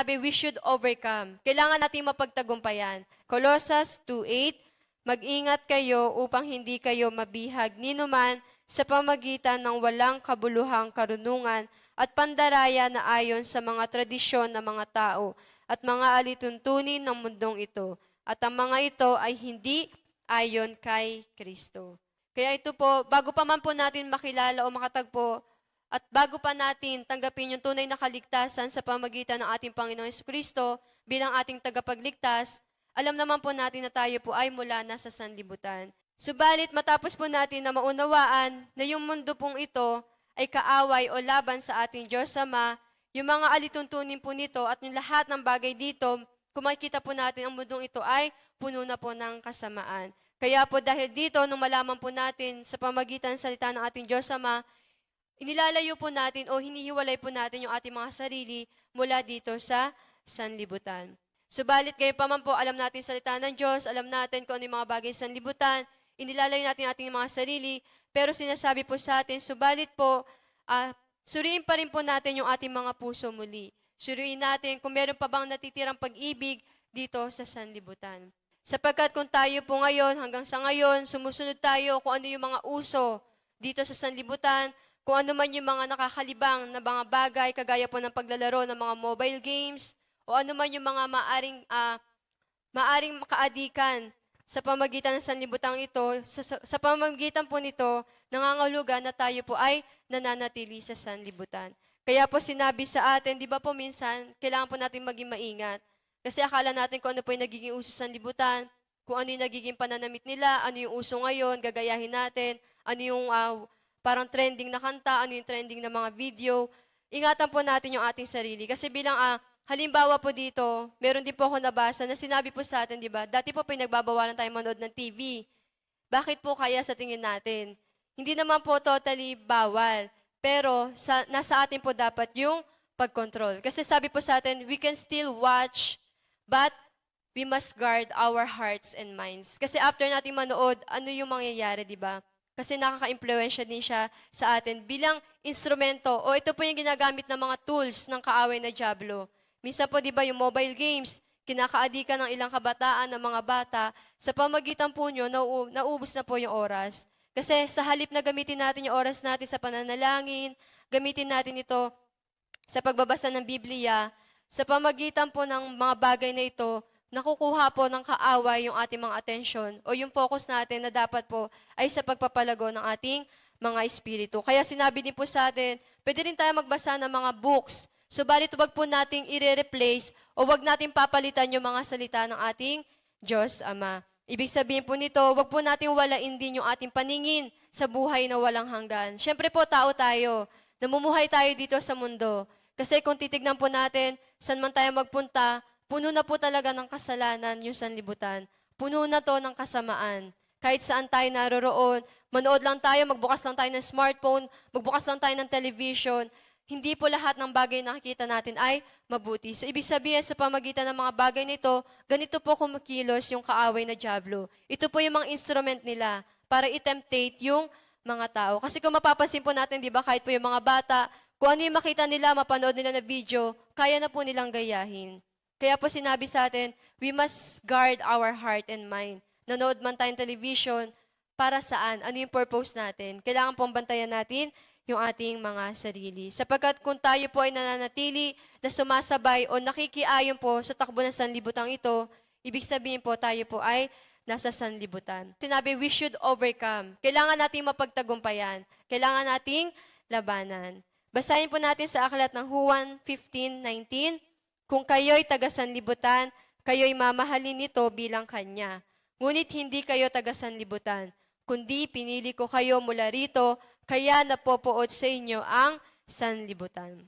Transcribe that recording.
sinabi, we should overcome. Kailangan nating mapagtagumpayan. Colossus 2.8, Mag-ingat kayo upang hindi kayo mabihag ninuman sa pamagitan ng walang kabuluhang karunungan at pandaraya na ayon sa mga tradisyon ng mga tao at mga alituntunin ng mundong ito. At ang mga ito ay hindi ayon kay Kristo. Kaya ito po, bago pa man po natin makilala o makatagpo at bago pa natin tanggapin yung tunay na kaligtasan sa pamagitan ng ating Panginoong Kristo bilang ating tagapagligtas, alam naman po natin na tayo po ay mula na sa sanlibutan. Subalit matapos po natin na maunawaan na yung mundo pong ito ay kaaway o laban sa ating Diyos Ama, yung mga alituntunin po nito at yung lahat ng bagay dito, kung makikita po natin ang mundong ito ay puno na po ng kasamaan. Kaya po dahil dito, nung malaman po natin sa pamagitan salita ng ating Diyos Ama, inilalayo po natin o hinihiwalay po natin yung ating mga sarili mula dito sa sanlibutan. Subalit ngayon pa man po, alam natin salita ng Diyos, alam natin kung ano yung mga bagay sa sanlibutan, inilalayo natin yung ating mga sarili, pero sinasabi po sa atin, subalit po, ah, suriin pa rin po natin yung ating mga puso muli. Suriin natin kung meron pa bang natitirang pag-ibig dito sa sanlibutan. Sapagkat kung tayo po ngayon, hanggang sa ngayon, sumusunod tayo kung ano yung mga uso dito sa sanlibutan, kung ano man yung mga nakakalibang na mga bagay, kagaya po ng paglalaro ng mga mobile games, o ano man yung mga maaring, ah, maaring makaadikan sa pamagitan ng sanlibutang ito, sa, sa, sa pamagitan po nito, nangangahulugan na tayo po ay nananatili sa sanlibutan. Kaya po sinabi sa atin, di ba po minsan, kailangan po natin maging maingat. Kasi akala natin kung ano po yung nagiging uso sa sanlibutan, kung ano yung nagiging pananamit nila, ano yung uso ngayon, gagayahin natin, ano yung ah, parang trending na kanta, ano yung trending na mga video. Ingatan po natin yung ating sarili. Kasi bilang, ah, halimbawa po dito, meron din po ako nabasa na sinabi po sa atin, di ba? Dati po pinagbabawalan tayo manood ng TV. Bakit po kaya sa tingin natin? Hindi naman po totally bawal. Pero sa, nasa atin po dapat yung pag-control. Kasi sabi po sa atin, we can still watch, but we must guard our hearts and minds. Kasi after natin manood, ano yung mangyayari, di ba? Kasi nakaka-impluensya din siya sa atin bilang instrumento o ito po yung ginagamit ng mga tools ng kaaway na Diablo. Minsan po, di ba, yung mobile games, kinakaadikan ng ilang kabataan, ng mga bata, sa pamagitan po nyo, nau- naubos na po yung oras. Kasi sa halip na gamitin natin yung oras natin sa pananalangin, gamitin natin ito sa pagbabasa ng Biblia, sa pamagitan po ng mga bagay na ito, nakukuha po ng kaaway yung ating mga atensyon o yung focus natin na dapat po ay sa pagpapalago ng ating mga espiritu. Kaya sinabi din po sa atin, pwede rin tayo magbasa ng mga books. Subalit wag po nating i-replace o wag nating papalitan yung mga salita ng ating Diyos Ama. Ibig sabihin po nito, wag po nating walain din yung ating paningin sa buhay na walang hanggan. Siyempre po, tao tayo. Namumuhay tayo dito sa mundo. Kasi kung titignan po natin, saan man tayo magpunta, puno na po talaga ng kasalanan yung sanlibutan. Puno na to ng kasamaan. Kahit saan tayo naroroon, manood lang tayo, magbukas lang tayo ng smartphone, magbukas lang tayo ng television, hindi po lahat ng bagay na nakikita natin ay mabuti. So, ibig sabihin sa pamagitan ng mga bagay nito, ganito po kumikilos yung kaaway na Diablo. Ito po yung mga instrument nila para i-temptate yung mga tao. Kasi kung mapapansin po natin, di ba, kahit po yung mga bata, kung ano yung makita nila, mapanood nila na video, kaya na po nilang gayahin. Kaya po sinabi sa atin, we must guard our heart and mind. Nanood man tayong television, para saan? Ano yung purpose natin? Kailangan pong bantayan natin yung ating mga sarili. Sapagkat kung tayo po ay nananatili na sumasabay o nakikiayon po sa takbo ng sanlibutang ito, ibig sabihin po tayo po ay nasa sanlibutan. Sinabi, we should overcome. Kailangan nating mapagtagumpayan. Kailangan nating labanan. Basahin po natin sa aklat ng Juan 15:19. Kung kayo'y taga sanlibutan, kayo'y mamahalin nito bilang kanya. Ngunit hindi kayo taga sanlibutan, kundi pinili ko kayo mula rito, kaya napopoot sa inyo ang sanlibutan.